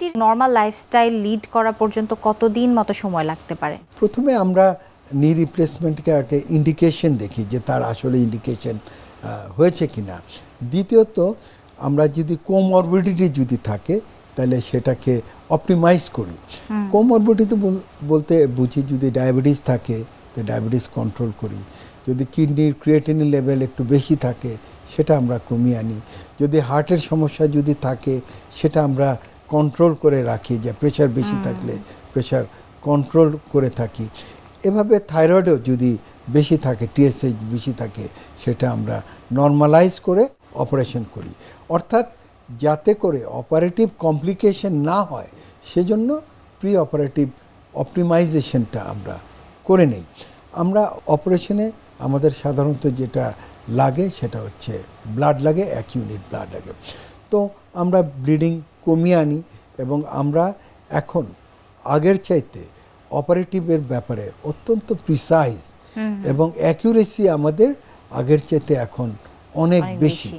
ব্যক্তির normal lifestyle lead করা পর্যন্ত কতদিন মতো সময় লাগতে পারে? প্রথমে আমরা নি রিপ্লেসমেন্টকে একটা ইন্ডিকেশন দেখি যে তার আসলে ইন্ডিকেশন হয়েছে কি না দ্বিতীয়ত আমরা যদি কোমরবিডিটি যদি থাকে তাহলে সেটাকে অপটিমাইজ করি। কোমরবিডিটি বলতে বুঝি যদি ডায়াবেটিস থাকে তো ডায়াবেটিস কন্ট্রোল করি। যদি কিডনির ক্রিয়েটিনিন লেভেল একটু বেশি থাকে সেটা আমরা কমিয়ে আনি। যদি হার্টের সমস্যা যদি থাকে সেটা আমরা কন্ট্রোল করে রাখি যে প্রেশার বেশি থাকলে প্রেশার কন্ট্রোল করে থাকি। এভাবে থাইরয়েডও যদি বেশি থাকে টিএসএইচ বেশি থাকে সেটা আমরা নর্মালাইজ করে অপারেশন করি। অর্থাৎ যাতে করে অপারেটিভ কমপ্লিকেশন না হয় সেজন্য প্রি অপারেটিভ অপটিমাইজেশনটা আমরা করে নেই। আমরা অপারেশনে আমাদের সাধারণত যেটা লাগে সেটা হচ্ছে ব্লাড লাগে এক ইউনিট ব্লাড লাগে। তো আমরা ব্লিডিং কমিয়ে আনি এবং আমরা এখন আগের চাইতে অপারেটিভের ব্যাপারে অত্যন্ত প্রিসাইজ এবং অ্যাকিউরেসি আমাদের আগের চাইতে এখন অনেক বেশি।